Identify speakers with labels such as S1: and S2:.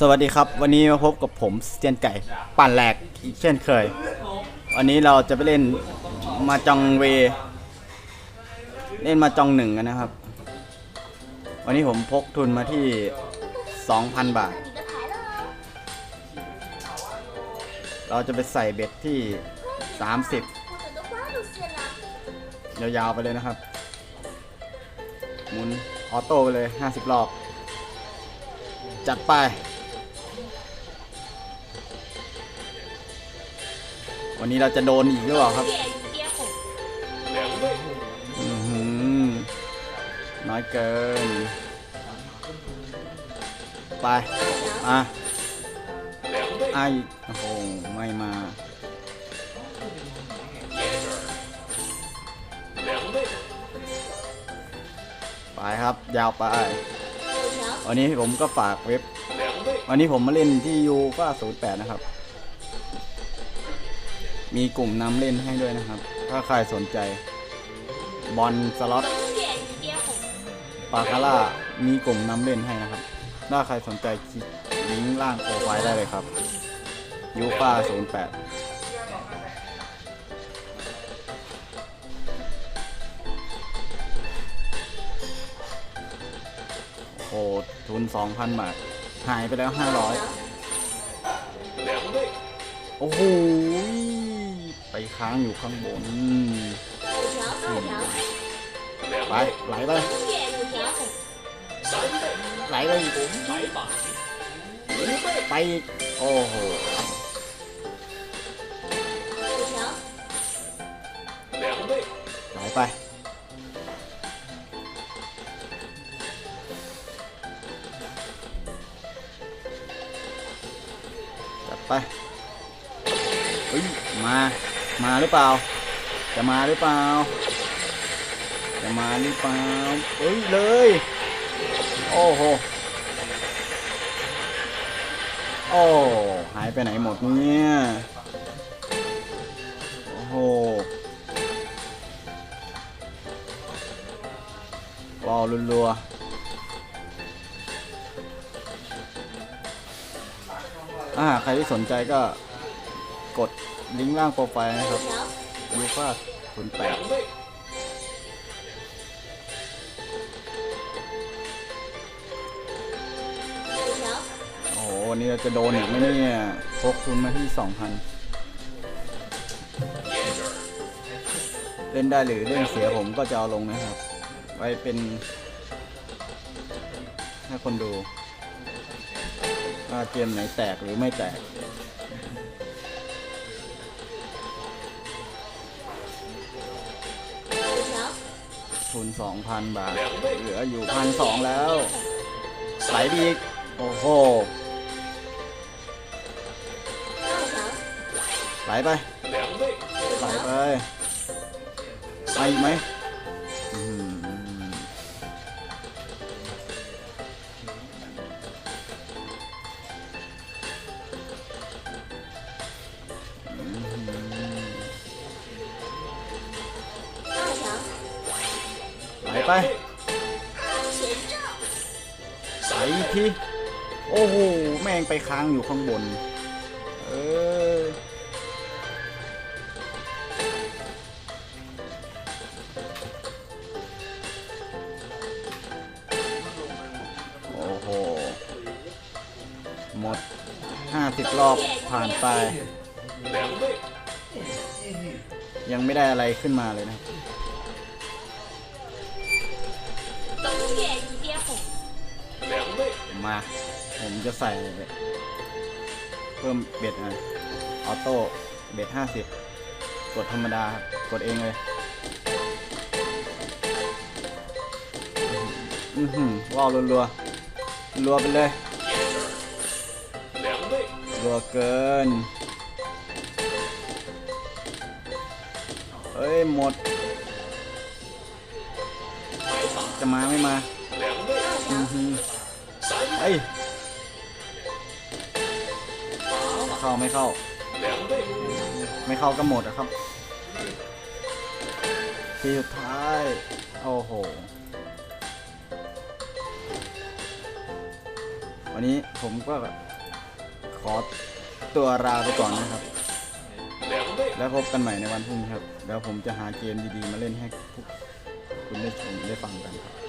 S1: สวัสดีครับ วันนี้มาพบกับผมเซียนไก่ปั่นแหลกอีกเช่นเคย วันนี้เราจะไปเล่นมาจองเว เล่นมาจองหนึ่งกันนะครับ วันนี้ผมพกทุนมาที่ 2,000 บาท เราจะไปใส่เบ็ดที่ 30 ยาวๆไปเลยนะครับหมุนออโต้ไปเลย 50 รอบ จัดไป วันนี้เราจะโดนอีกหรือเปล่าครับน้อยเกิน ไปอะไอโอ้โหไม่มา ไปครับยาวไป วันนี้ผมก็ฝากเว็บ วันนี้ผมมาเล่นที่ยูฟ่าปดนะครับ มีกลุ่มนำเล่นให้ด้วยนะครับ ถ้าใครสนใจ บอลสล็อตปาคาร่ามีกลุ่มนำเล่นให้นะครับ ถ้าใครสนใจคลิกงล่างโปรไฟล์ได้เลยครับยูป้า08โอ้ทุน 2,000 บาท หายไปแล้ว 500 โอ้โห ค้างอยู่ข้างบนไปไหลไปไหลไปไปโอ้โหไปไปไปเฮ้มา มาหรือเปล่า จะมาหรือเปล่า จะมาหรือเปล่าเฮ้ยเลย โอ้โห โอ้หายไปไหนหมดเนี่ยโอ้โหว้าวรัวอ่าใครที่สนใจก็กด ลิงก์ล่างโปรไฟล์นะครับยูฟาศูนแปดโอ้โหนี่เราจะโดนอีกไหมเนี่ยพกคุณมาที่สองพันเล่นได้หรือเล่นเสียผมก็จะเอาลงนะครับ ไว้เป็น ให้คนดูว่าเกมไหนแตกหรือไม่แตก ทุน 2,000 บาท เหลืออยู่พันสองแล้วไหลไปอีกโอ้โห，ไหลไปไหลไปไปอีกไหม ไป
S2: 前兆，
S1: ไหลอีกทีโอ้โห แม่งไปค้างอยู่ข้างบน เออโอ้โห หมด 50 รอบผ่านไป ยังไม่ได้อะไรขึ้นมาเลยนะ
S2: 东点一点红，
S1: มา ผมจะใส่ เพิ่มเบ็ดอ่ะออโต้ เบ็ด 50 กดธรรมดาครับกดเองเลย อือหือว้าวรัวๆรัวไปเลยรัวเกิน เอ้ย หมด จะมาไม่มาอือเอ้ยเข้าไม่เข้า ไม่เข้าก็หมดอะครับ ทีสุดท้าย โอ้โห วันนี้ผมก็ขอตัวลาไปก่อนนะครับ แล้วพบกันใหม่ในวันพรุ่งนี้ครับ แล้วผมจะหาเกมดีๆ มาเล่นให้ พวกคุณ